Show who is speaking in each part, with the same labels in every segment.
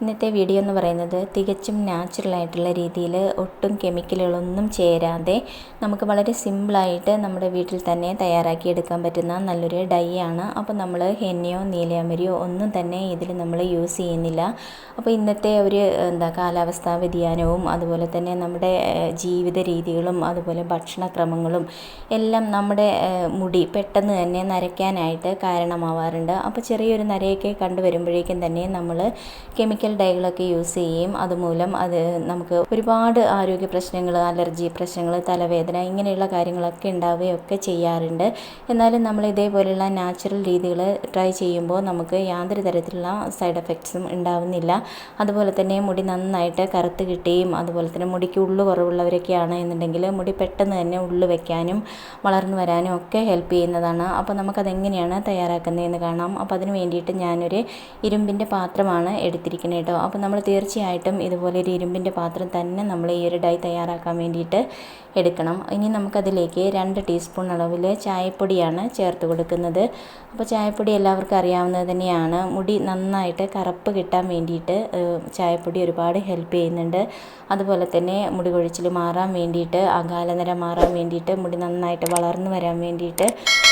Speaker 1: ഇന്നത്തെ വീഡിയോ എന്ന് പറയുന്നത് തികച്ചും നാച്ചുറൽ ആയിട്ടുള്ള രീതിയിൽ ഒട്ടും കെമിക്കലുകളൊന്നും ചേരാതെ നമുക്ക് വളരെ സിമ്പിളായിട്ട് നമ്മുടെ വീട്ടിൽ തന്നെ തയ്യാറാക്കി എടുക്കാൻ പറ്റുന്ന നല്ലൊരു ഡൈ ആണ്. അപ്പോൾ നമ്മൾ ഹെന്നയോ നീലയമരിയോ ഒന്നും തന്നെ ഇതിൽ നമ്മൾ യൂസ് ചെയ്യുന്നില്ല. അപ്പോൾ ഇന്നത്തെ ഒരു എന്താ കാലാവസ്ഥാ വ്യതിയാനവും അതുപോലെ തന്നെ നമ്മുടെ ജീവിത രീതികളും അതുപോലെ ഭക്ഷണക്രമങ്ങളും എല്ലാം നമ്മുടെ മുടി പെട്ടെന്ന് തന്നെ നരയ്ക്കാനായിട്ട് കാരണമാവാറുണ്ട്. അപ്പോൾ ചെറിയൊരു നരയൊക്കെ കണ്ടുവരുമ്പോഴേക്കും തന്നെ നമ്മൾ കെമിക്കൽ ഡൈകളൊക്കെ യൂസ് ചെയ്യുകയും അതുമൂലം അത് നമുക്ക് ഒരുപാട് ആരോഗ്യ പ്രശ്നങ്ങൾ അലർജി പ്രശ്നങ്ങൾ തലവേദന ഇങ്ങനെയുള്ള കാര്യങ്ങളൊക്കെ ഉണ്ടാവുകയൊക്കെ ചെയ്യാറുണ്ട്. എന്നാലും നമ്മൾ ഇതേപോലെയുള്ള നാച്ചുറൽ രീതികൾ ട്രൈ ചെയ്യുമ്പോൾ നമുക്ക് യാതൊരു തരത്തിലുള്ള സൈഡ് എഫക്ട്സും ഉണ്ടാവുന്നില്ല. അതുപോലെ തന്നെ മുടി നന്നായിട്ട് കറുത്ത് കിട്ടുകയും അതുപോലെ തന്നെ മുടിക്ക് ഉള്ളു കുറവുള്ളവരൊക്കെയാണ് എന്നുണ്ടെങ്കിൽ മുടി പെട്ടെന്ന് തന്നെ ഉള്ളു വെക്കാനും വളർന്നു വരാനും ഒക്കെ ഹെൽപ്പ് ചെയ്യുന്നതാണ്. അപ്പോൾ നമുക്കതെങ്ങനെയാണ് തയ്യാറാക്കുന്നതെന്ന് കാണാം. അപ്പോൾ അതിന് വേണ്ടിയിട്ട് ഞാനൊരു ഇരുമ്പിന്റെ പാത്രമാണ് എടുത്തിരിക്കുന്നത്. കേട്ടോ അപ്പോൾ നമ്മൾ തീർച്ചയായിട്ടും ഇതുപോലെ ഒരു ഇരുമ്പിന്റെ പാത്രം തന്നെ നമ്മൾ ഈ ഒരു ഡൈ തയ്യാറാക്കാൻ വേണ്ടിയിട്ട് എടുക്കണം. ഇനി നമുക്കതിലേക്ക് രണ്ട് ടീസ്പൂൺ അളവിൽ ചായപ്പൊടിയാണ് ചേർത്ത് കൊടുക്കുന്നത്. അപ്പോൾ ചായപ്പൊടി എല്ലാവർക്കും അറിയാവുന്നത് തന്നെയാണ്. മുടി നന്നായിട്ട് കറുപ്പ് കിട്ടാൻ വേണ്ടിയിട്ട് ചായപ്പൊടി ഒരുപാട് ഹെൽപ്പ് ചെയ്യുന്നുണ്ട്. അതുപോലെ തന്നെ മുടി കൊഴിച്ചിൽ മാറാൻ വേണ്ടിയിട്ട് അകാലനര മാറാൻ വേണ്ടിയിട്ട് മുടി നന്നായിട്ട് വളർന്നു വരാൻ വേണ്ടിയിട്ട്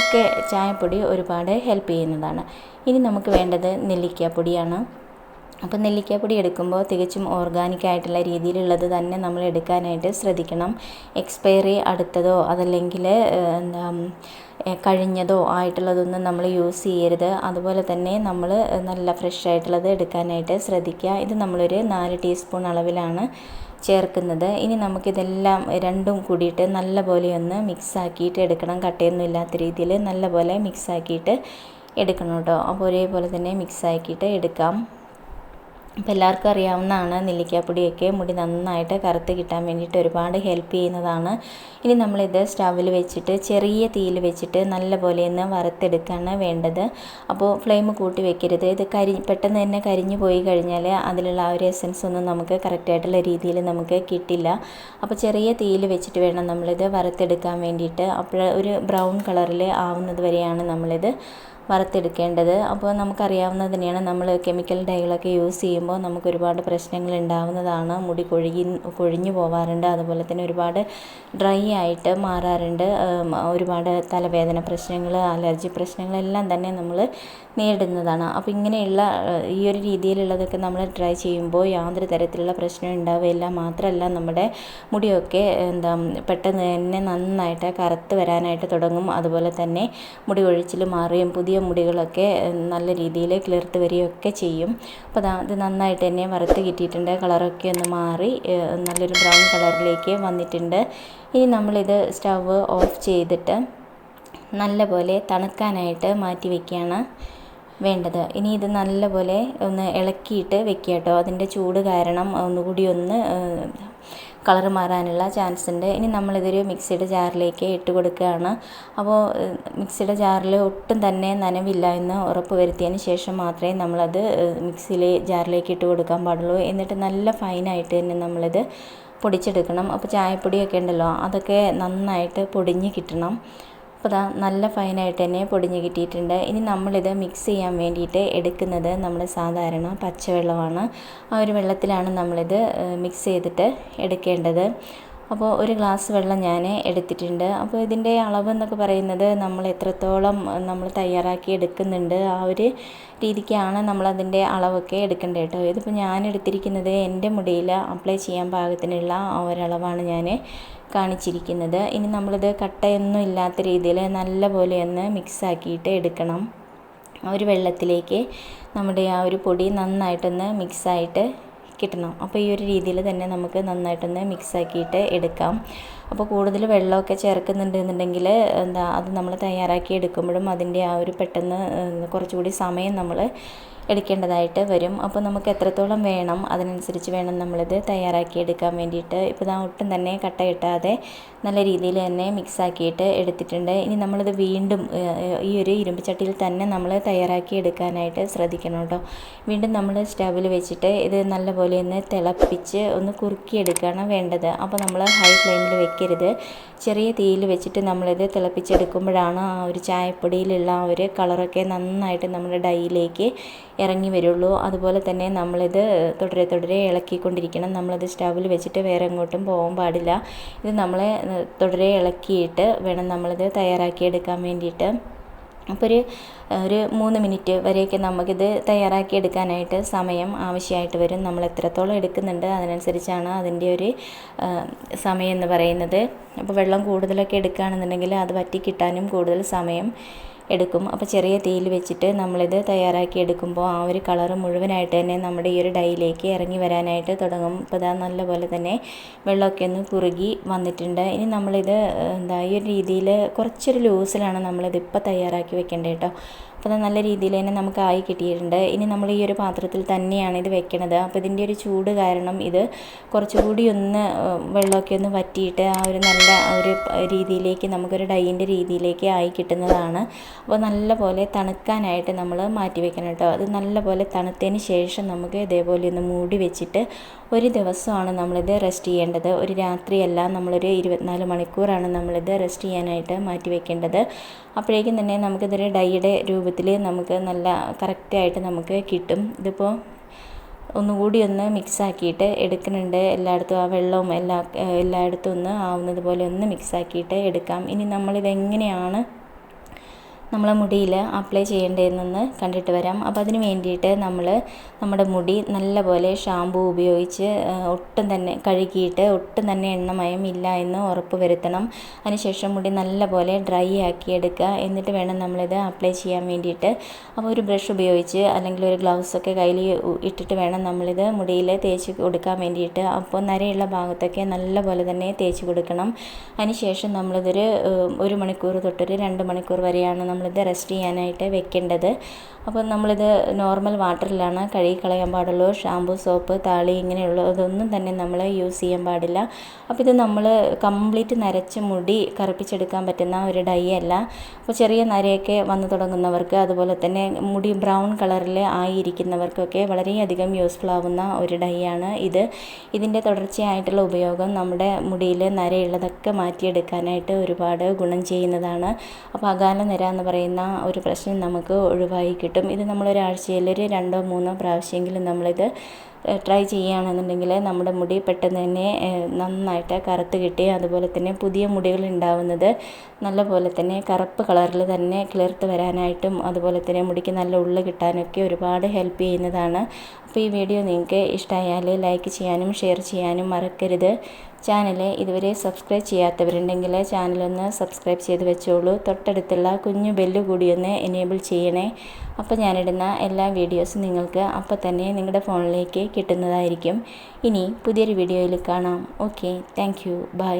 Speaker 1: ഒക്കെ ചായപ്പൊടി ഒരുപാട് ഹെൽപ്പ് ചെയ്യുന്നതാണ്. ഇനി നമുക്ക് വേണ്ടത് നെല്ലിക്കാപ്പൊടിയാണ്. അപ്പോൾ നെല്ലിക്കാപ്പൊടി എടുക്കുമ്പോൾ തികച്ചും ഓർഗാനിക് ആയിട്ടുള്ള രീതിയിലുള്ളത് തന്നെ നമ്മൾ എടുക്കാനായിട്ട് ശ്രദ്ധിക്കണം. എക്സ്പയറി അടുത്തതോ അതല്ലെങ്കിൽ എന്താ കഴിഞ്ഞതോ ആയിട്ടുള്ളതൊന്നും നമ്മൾ യൂസ് ചെയ്യരുത്. അതുപോലെ തന്നെ നമ്മൾ നല്ല ഫ്രഷ് ആയിട്ടുള്ളത് എടുക്കാനായിട്ട് ശ്രദ്ധിക്കുക. ഇത് നമ്മളൊരു നാല് ടീസ്പൂൺ അളവിലാണ് ചേർക്കുന്നത്. ഇനി നമുക്കിതെല്ലാം രണ്ടും കൂടിയിട്ട് നല്ലപോലെ ഒന്ന് മിക്സ് ആക്കിയിട്ട് എടുക്കണം. കട്ടയൊന്നും ഇല്ലാത്ത രീതിയിൽ നല്ലപോലെ മിക്സ് ആക്കിയിട്ട് എടുക്കണം കേട്ടോ. അപ്പോൾ ഒരേപോലെ തന്നെ മിക്സ് ആക്കിയിട്ട് എടുക്കാം. അപ്പോൾ എല്ലാവർക്കും അറിയാവുന്നതാണ് നെല്ലിക്കാപ്പൊടിയൊക്കെ മുടി നന്നായിട്ട് കറുത്ത് കിട്ടാൻ വേണ്ടിയിട്ട് ഒരുപാട് ഹെൽപ്പ് ചെയ്യുന്നതാണ്. ഇനി നമ്മളിത് സ്റ്റവിൽ വെച്ചിട്ട് ചെറിയ തീയിൽ വെച്ചിട്ട് നല്ല പോലെ ഒന്ന് വറുത്തെടുക്കുകയാണ് വേണ്ടത്. അപ്പോൾ ഫ്ലെയിം കൂട്ടി വെക്കരുത്. ഇത് കരി പെട്ടെന്ന് തന്നെ കരിഞ്ഞു പോയി കഴിഞ്ഞാൽ അതിലുള്ള ആ ഒരു എസൻസ് ഒന്നും നമുക്ക് കറക്റ്റായിട്ടുള്ള രീതിയിൽ നമുക്ക് കിട്ടില്ല. അപ്പോൾ ചെറിയ തീയിൽ വെച്ചിട്ട് വേണം നമ്മളിത് വറുത്തെടുക്കാൻ വേണ്ടിയിട്ട്. അപ്പോൾ ഒരു ബ്രൗൺ കളറിൽ ആവുന്നത് വരെയാണ് നമ്മളിത് വറുത്തെടുക്കേണ്ടത്. അപ്പോൾ നമുക്കറിയാവുന്നത് തന്നെയാണ് നമ്മൾ കെമിക്കൽ ഡൈകളൊക്കെ യൂസ് ചെയ്യുമ്പോൾ നമുക്ക് ഒരുപാട് പ്രശ്നങ്ങൾ ഉണ്ടാവുന്നതാണ്. മുടി കൊഴുകി കൊഴിഞ്ഞു പോവാറുണ്ട്. അതുപോലെ തന്നെ ഒരുപാട് ഡ്രൈ ആയിട്ട് മാറാറുണ്ട്. ഒരുപാട് തലവേദന പ്രശ്നങ്ങൾ അലർജി പ്രശ്നങ്ങളെല്ലാം തന്നെ നമ്മൾ നേരിടുന്നതാണ്. അപ്പോൾ ഇങ്ങനെയുള്ള ഈ ഒരു രീതിയിലുള്ളതൊക്കെ നമ്മൾ ട്രൈ ചെയ്യുമ്പോൾ യാതൊരു തരത്തിലുള്ള പ്രശ്നം ഉണ്ടാവുകയില്ല. മാത്രമല്ല നമ്മുടെ മുടിയൊക്കെ എന്താ പെട്ടെന്ന് തന്നെ നന്നായിട്ട് കറുത്ത് വരാനായിട്ട് തുടങ്ങും. അതുപോലെ തന്നെ മുടി കൊഴിച്ചിൽ മാറുകയും പുതിയ മുടികളൊക്കെ നല്ല രീതിയിൽ കിളിർത്ത് വരികയൊക്കെ ചെയ്യും. അപ്പോൾ ഇത് നന്നായിട്ട് തന്നെ വറുത്ത് കിട്ടിയിട്ടുണ്ട്. കളറൊക്കെ ഒന്ന് മാറി നല്ലൊരു ബ്രൗൺ കളറിലേക്ക് വന്നിട്ടുണ്ട്. ഇനി നമ്മളിത് സ്റ്റവ് ഓഫ് ചെയ്തിട്ട് നല്ലപോലെ തണുക്കാനായിട്ട് മാറ്റി വയ്ക്കുകയാണ് വേണ്ടത്. ഇനി ഇത് നല്ലപോലെ ഒന്ന് ഇളക്കിയിട്ട് വെക്കുക കേട്ടോ. അതിന്റെ ചൂട് കാരണം ഒന്നുകൂടി ഒന്ന് കളർ മാറാനുള്ള ചാൻസ് ഉണ്ട്. ഇനി നമ്മളിതൊരു മിക്സിയുടെ ജാറിലേക്ക് ഇട്ട് കൊടുക്കുകയാണ്. അപ്പോൾ മിക്സിയുടെ ജാറിൽ ഒട്ടും തന്നെ നനവില്ല എന്ന് ഉറപ്പ് വരുത്തിയതിന് ശേഷം മാത്രമേ നമ്മളത് മിക്സിയിലെ ജാറിലേക്ക് ഇട്ട് കൊടുക്കാൻ പാടുള്ളൂ. എന്നിട്ട് നല്ല ഫൈനായിട്ട് തന്നെ നമ്മളിത് പൊടിച്ചെടുക്കണം. അപ്പോൾ ചായപ്പൊടിയൊക്കെ ഉണ്ടല്ലോ അതൊക്കെ നന്നായിട്ട് പൊടിഞ്ഞ് കിട്ടണം. അപ്പോൾ ഇതാ നല്ല ഫൈനായിട്ട് തന്നെ പൊടിഞ്ഞ് കിട്ടിയിട്ടുണ്ട്. ഇനി നമ്മളിത് മിക്സ് ചെയ്യാൻ വേണ്ടിയിട്ട് എടുക്കുന്നത് നമ്മൾ സാധാരണ പച്ചവെള്ളമാണ്. ആ ഒരു വെള്ളത്തിലാണ് നമ്മളിത് മിക്സ് ചെയ്തിട്ട് എടുക്കേണ്ടത്. അപ്പോൾ ഒരു ഗ്ലാസ് വെള്ളം ഞാൻ എടുത്തിട്ടുണ്ട്. അപ്പോൾ ഇതിന്റെ അളവ് എന്നൊക്കെ പറയുന്നത് നമ്മൾ എത്രത്തോളം നമ്മൾ തയ്യാറാക്കി എടുക്കുന്നുണ്ട് ആ ഒരു രീതിക്കാണ് നമ്മളതിന്റെ അളവൊക്കെ എടുക്കേണ്ടത് കേട്ടോ. ഇതിപ്പോൾ ഞാൻ എടുത്തിരിക്കുന്നത് എന്റെ മുടിയിൽ അപ്ലൈ ചെയ്യാൻ പാകത്തിനുള്ള ആ ഒരളവാണ് ഞാൻ കാണിച്ചിരിക്കുന്നത്. ഇനി നമ്മളിത് കട്ടയൊന്നും ഇല്ലാത്ത രീതിയിൽ നല്ലപോലെ ഒന്ന് മിക്സ് ആക്കിയിട്ട് എടുക്കണം. ആ ഒരു വെള്ളത്തിലേക്ക് നമ്മുടെ ആ ഒരു പൊടി നന്നായിട്ടൊന്ന് മിക്സായിട്ട് കിട്ടണം. അപ്പോൾ ഈ ഒരു രീതിയിൽ തന്നെ നമുക്ക് നന്നായിട്ടൊന്ന് മിക്സാക്കിയിട്ട് എടുക്കാം. അപ്പോൾ കൂടുതൽ വെള്ളമൊക്കെ ചേർക്കുന്നുണ്ട് എന്നുണ്ടെങ്കിൽ എന്താ അത് നമ്മൾ തയ്യാറാക്കി എടുക്കുമ്പോഴും അതിന്റെ ആ ഒരു പെട്ടെന്ന് കുറച്ചുകൂടി സമയം നമ്മൾ എടുക്കേണ്ടതായിട്ട് വരും. അപ്പോൾ നമുക്ക് എത്രത്തോളം വേണം അതിനനുസരിച്ച് വേണം നമ്മളിത് തയ്യാറാക്കി എടുക്കാൻ വേണ്ടിയിട്ട്. ഇപ്പോൾ ഇതാ ഒട്ടും തന്നെ കട്ട കിട്ടാതെ നല്ല രീതിയിൽ തന്നെ മിക്സ് ആക്കിയിട്ട് എടുത്തിട്ടുണ്ട്. ഇനി നമ്മളിത് വീണ്ടും ഈ ഒരു ഇരുമ്പ് ചട്ടിയിൽ തന്നെ നമ്മൾ തയ്യാറാക്കി എടുക്കാനായിട്ട് ശ്രദ്ധിക്കണം കേട്ടോ. വീണ്ടും നമ്മൾ സ്റ്റവിൽ വെച്ചിട്ട് ഇത് നല്ലപോലെ ഒന്ന് തിളപ്പിച്ച് ഒന്ന് കുറുക്കിയെടുക്കുകയാണ് വേണ്ടത്. അപ്പോൾ നമ്മൾ ഹൈ ഫ്ലെയിമിൽ വെക്കരുത്. ചെറിയ തീയിൽ വെച്ചിട്ട് നമ്മളിത് തിളപ്പിച്ചെടുക്കുമ്പോഴാണ് ആ ഒരു ചായപ്പൊടിയിലുള്ള ആ ഒരു കളറൊക്കെ നന്നായിട്ട് നമ്മുടെ ഡൈയിലേക്ക് ഇറങ്ങി വരുള്ളൂ. അതുപോലെ തന്നെ നമ്മളിത് തുടരെ തുടരെ ഇളക്കിക്കൊണ്ടിരിക്കണം. നമ്മളത് സ്റ്റൗവിൽ വെച്ചിട്ട് വേറെ എങ്ങോട്ടും പോകാൻ പാടില്ല. ഇത് നമ്മളെ തുടരെ ഇളക്കിയിട്ട് വേണം നമ്മളിത് തയ്യാറാക്കിയെടുക്കാൻ വേണ്ടിയിട്ട്. അപ്പോൾ ഒരു ഒരു മൂന്ന് മിനിറ്റ് വരെയൊക്കെ നമുക്കിത് തയ്യാറാക്കി എടുക്കാനായിട്ട് സമയം ആവശ്യമായിട്ട് വരും. നമ്മൾ എത്രത്തോളം എടുക്കുന്നുണ്ട് അതിനനുസരിച്ചാണ് അതിന്റെ ഒരു സമയം എന്ന് പറയുന്നത്. അപ്പോൾ വെള്ളം കൂടുതലൊക്കെ എടുക്കുകയാണെന്നുണ്ടെങ്കിൽ അത് വറ്റി കിട്ടാനും കൂടുതൽ സമയം എടുക്കും. അപ്പോൾ ചെറിയ തീയിൽ വെച്ചിട്ട് നമ്മളിത് തയ്യാറാക്കി എടുക്കുമ്പോൾ ആ ഒരു കളർ മുഴുവനായിട്ട് തന്നെ നമ്മുടെ ഈ ഒരു ഡൈയിലേക്ക് ഇറങ്ങി വരാനായിട്ട് തുടങ്ങും. അപ്പോൾ ഇതാ നല്ലപോലെ തന്നെ വെള്ളമൊക്കെ ഒന്ന് കുറുകി വന്നിട്ടുണ്ട്. ഇനി നമ്മളിത് എന്താ ഈ ഒരു രീതിയിൽ കുറച്ചൊരു ലൂസിലാണ് നമ്മളിത് ഇപ്പോൾ തയ്യാറാക്കി വെക്കേണ്ടത് കേട്ടോ. അപ്പോൾ അത് നല്ല രീതിയിൽ തന്നെ നമുക്ക് ആയി കിട്ടിയിട്ടുണ്ട്. ഇനി നമ്മൾ ഈ ഒരു പാത്രത്തിൽ തന്നെയാണ് ഇത് വെക്കണത്. അപ്പോൾ ഇതിന്റെ ഒരു ചൂട് കാരണം ഇത് കുറച്ചുകൂടി ഒന്ന് വെള്ളമൊക്കെ ഒന്ന് വറ്റിയിട്ട് ആ ഒരു നല്ല ഒരു രീതിയിലേക്ക് നമുക്കൊരു ഡൈന്റെ രീതിയിലേക്ക് ആയി കിട്ടുന്നതാണ്. അപ്പോൾ നല്ല പോലെ തണുക്കാനായിട്ട് നമ്മൾ മാറ്റി വെക്കണം കേട്ടോ. അത് നല്ല പോലെ തണുത്തതിന് ശേഷം നമുക്ക് ഇതേപോലെ ഒന്ന് മൂടി വെച്ചിട്ട് ഒരു ദിവസമാണ് നമ്മളിത് റെസ്റ്റ് ചെയ്യേണ്ടത്. ഒരു രാത്രിയല്ല നമ്മളൊരു ഇരുപത്തിനാല് മണിക്കൂറാണ് നമ്മളിത് റെസ്റ്റ് ചെയ്യാനായിട്ട് മാറ്റി വെക്കേണ്ടത്. അപ്പോഴേക്കും തന്നെ നമുക്കിതൊരു ഡൈയുടെ രൂപത്തിൽ നമുക്ക് നല്ല കറക്റ്റായിട്ട് നമുക്ക് കിട്ടും. ഇതിപ്പോൾ ഒന്നുകൂടി ഒന്ന് മിക്സാക്കിയിട്ട് എടുക്കുന്നുണ്ട്. എല്ലായിടത്തും ആ വെള്ളവും എല്ലാ എല്ലായിടത്തും ഒന്ന് ആവുന്നത് പോലെ ഒന്ന് മിക്സാക്കിയിട്ട് എടുക്കാം. ഇനി നമ്മളിത് എങ്ങനെയാണ് നമ്മളെ മുടിയിൽ അപ്ലൈ ചെയ്യേണ്ടതെന്ന് കണ്ടിട്ട് വരാം. അപ്പോൾ അതിന് വേണ്ടിയിട്ട് നമ്മൾ നമ്മുടെ മുടി നല്ലപോലെ ഷാമ്പൂ ഉപയോഗിച്ച് ഒട്ടും തന്നെ കഴുകിയിട്ട് ഒട്ടും തന്നെ എണ്ണമയം ഇല്ല എന്ന് ഉറപ്പ് വരുത്തണം. അതിനുശേഷം മുടി നല്ലപോലെ ഡ്രൈ ആക്കി എടുക്കുക. എന്നിട്ട് വേണം നമ്മളിത് അപ്ലൈ ചെയ്യാൻ വേണ്ടിയിട്ട്. അപ്പോൾ ഒരു ബ്രഷ് ഉപയോഗിച്ച് അല്ലെങ്കിൽ ഒരു ഗ്ലൗസൊക്കെ കയ്യിൽ ഇട്ടിട്ട് വേണം നമ്മളിത് മുടിയിൽ തേച്ച് കൊടുക്കാൻ വേണ്ടിയിട്ട്. അപ്പോൾ നരയുള്ള ഭാഗത്തൊക്കെ നല്ലപോലെ തന്നെ തേച്ച് കൊടുക്കണം. അതിനുശേഷം നമ്മളിതൊരു ഒരു മണിക്കൂർ തൊട്ടൊരു രണ്ട് മണിക്കൂർ വരെയാണ് നമ്മളിത് റെസ്റ്റ് ചെയ്യാനായിട്ട് വെക്കേണ്ടത്. അപ്പോൾ നമ്മളിത് നോർമൽ വാട്ടറിലാണ് കഴുകി കളയാൻ പാടുള്ളൂ. ഷാമ്പു സോപ്പ് താളി ഇങ്ങനെയുള്ള ഇതൊന്നും തന്നെ നമ്മൾ യൂസ് ചെയ്യാൻ പാടില്ല. അപ്പോൾ ഇത് നമ്മൾ കംപ്ലീറ്റ് നരച്ച മുടി കറുപ്പിച്ചെടുക്കാൻ പറ്റുന്ന ഒരു ഡൈ അല്ല. അപ്പോൾ ചെറിയ നരയൊക്കെ വന്നു തുടങ്ങുന്നവർക്ക് അതുപോലെ തന്നെ മുടി ബ്രൗൺ കളറിൽ ആയിരിക്കുന്നവർക്കൊക്കെ വളരെയധികം യൂസ്ഫുൾ ആവുന്ന ഒരു ഡൈ ആണ് ഇത്. ഇതിന്റെ തുടർച്ചയായിട്ടുള്ള ഉപയോഗം നമ്മുടെ മുടിയിൽ നരയുള്ളതൊക്കെ മാറ്റിയെടുക്കാനായിട്ട് ഒരുപാട് ഗുണം ചെയ്യുന്നതാണ്. അപ്പോൾ അകാല നിര എന്ന് പറയുന്ന ഒരു പ്രശ്നം നമുക്ക് ഒഴിവായി കിട്ടും. ഇത് നമ്മളൊരാഴ്ചയിൽ ഒരു രണ്ടോ മൂന്നോ പ്രാവശ്യമെങ്കിലും നമ്മളിത് ട്രൈ ചെയ്യുകയാണെന്നുണ്ടെങ്കിൽ നമ്മുടെ മുടി പെട്ടെന്ന് തന്നെ നന്നായിട്ട് കറുത്ത് കിട്ടി. അതുപോലെ തന്നെ പുതിയ മുടികൾ ഉണ്ടാവുന്നത് നല്ല പോലെ തന്നെ കറുപ്പ് കളറിൽ തന്നെ കിളിർത്ത് വരാനായിട്ടും അതുപോലെ തന്നെ മുടിക്ക് നല്ല ഉള്ളു കിട്ടാനൊക്കെ ഒരുപാട് ഹെൽപ്പ് ചെയ്യുന്നതാണ്. അപ്പോൾ ഈ വീഡിയോ നിങ്ങൾക്ക് ഇഷ്ടമായാൽ ലൈക്ക് ചെയ്യാനും ഷെയർ ചെയ്യാനും മറക്കരുത്. ചാനൽ ഇതുവരെ സബ്സ്ക്രൈബ് ചെയ്യാത്തവരുണ്ടെങ്കിൽ ചാനലൊന്ന് സബ്സ്ക്രൈബ് ചെയ്ത് വെച്ചോളൂ. തൊട്ടടുത്തുള്ള കുഞ്ഞു ബെല്ല് കൂടിയൊന്ന് എനേബിൾ ചെയ്യണേ. അപ്പോൾ ഞാനിടുന്ന എല്ലാ വീഡിയോസും നിങ്ങൾക്ക് അപ്പോൾ തന്നെ നിങ്ങളുടെ ഫോണിലേക്ക് കിട്ടുന്നതായിരിക്കും. ഇനി പുതിയൊരു വീഡിയോയിൽ കാണാം. Okay thank you by